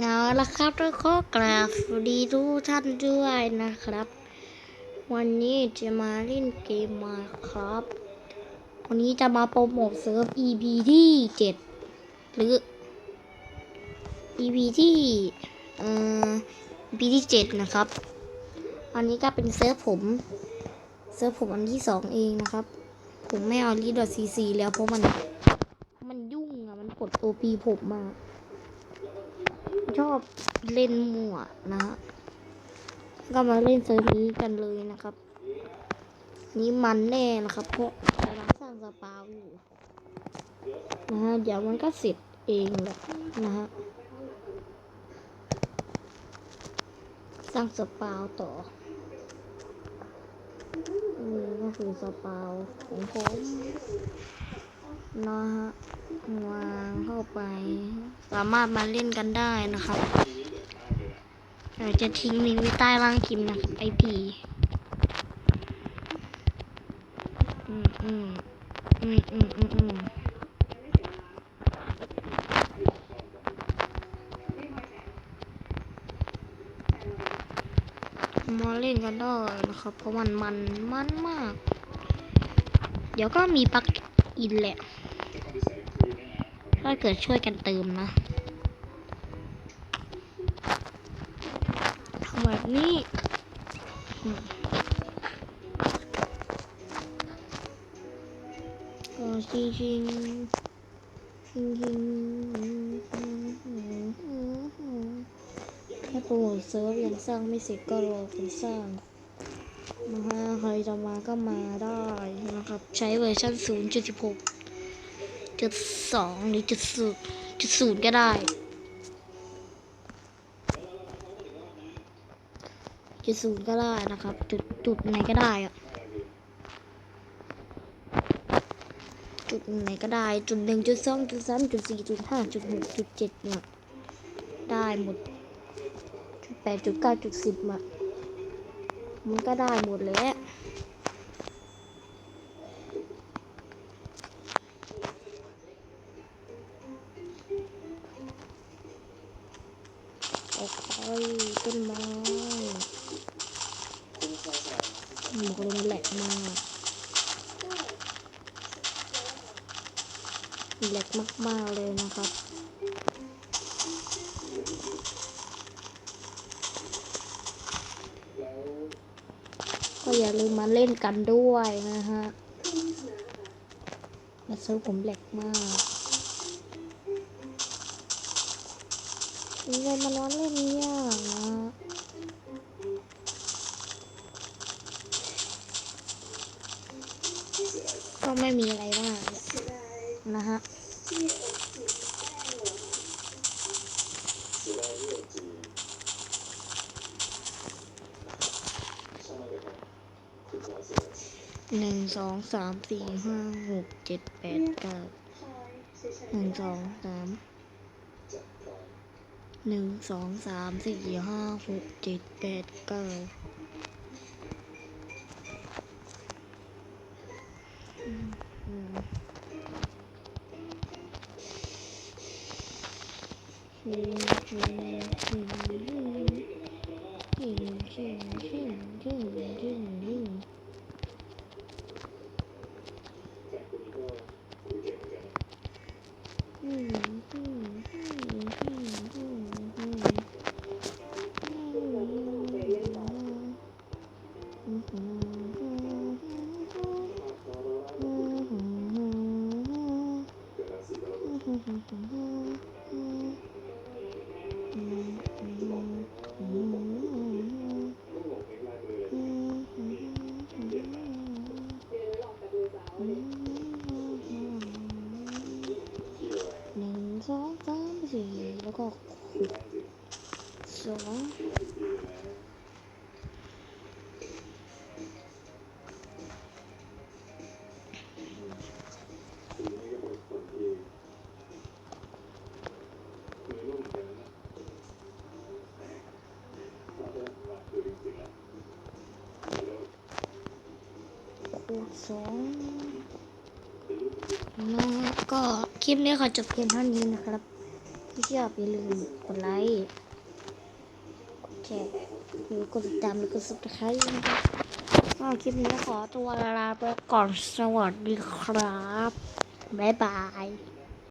เอาละครับก็ขอกราบดีทุกท่านด้วยนะครับ วันนี้จะมาเล่นเกมมาครับ วันนี้จะมาโปรโมทเซิร์ฟ EP ที่เจ็ดหรือ EP ที่เอ่อ EP ที่เจ็ดนะครับ อันนี้ก็เป็นเซิร์ฟผม เซิร์ฟผมอันที่สองเองนะครับ ผมไม่เอาลีดอทซีซีแล้วเพราะมัน มันยุ่งอะมันกดโอปีผมมา ชอบเล่นมั่วนะฮะก็มาเล่นเซิร์ฟนี้กันเลยนะครับ นี่มันแน่นะครับเพราะกำลังสร้างสปาอยู่นะฮะเดี๋ยวมันก็เสร็จเองแหละนะฮะสร้างสปาต่อนี่ก็คือสปาของผม นะฮะวางเข้าไป สามารถมาเล่นกันได้นะครับเดี๋ยวจะทิ้งลิงก์ไว้ใต้ล่างคลิปนะครับไอพีอืมอืมอืมอืมอืมอืมมาเล่นกันได้นะครับ เพราะมันมันมันมาก เดี๋ยวก็มีปักอินแหละ ถ้าเกิดช่วยกันเติมนะทำแบบนี้โอ้ชิงชิงชิงชิงแค่โปรโมทเซิร์ฟยังสร้างไม่เสร็จก็รอคนสร้างนะฮะใครจะมาก็มาได้นะครับ ใช้เวอร์ชัน0.16 จุดสองหรือจุดศูนย์จุดศูนย์ก็ได้ จุดศูนย์ก็ได้นะครับ จุดจุดไหนก็ได้อะจุดไหนก็ได้ จุดหนึ่งจุดสองจุดสามจุดสี่จุดห้าจุดหกจุดเจ็ดเนี่ยได้หมดจุดแปดจุดเก้าจุดสิบอะมันก็ได้หมดแล้ว โอ้ต้นไม้บอกเลยมันแหลกมากแหลกมาก ๆ เลยนะครับก็อย่าลืมมาเล่นกันด้วยนะฮะมาซื้อผมแหลกมาก เลยมานอนเล่นยากนะก็ไม่มีอะไรมากนะฮะหนึ่งสองสามสี่ห้าหกเจ็ดแปดเก้าหนึ่งสองสาม หนึ่งสองสามสี่ห้าหกเจ็ดแปดเก้าอืม สองคูณสองนะก็คลิปนี้ขอจบเพียงเท่านี้นะครับชอบอย่าลืมกดไลค์ แชร์กดติดตามหรือกดซับสไครต์นะครับก็คลิปนี้ขอตัวลาไปก่อนสวัสดีครับ บ๊ายบาย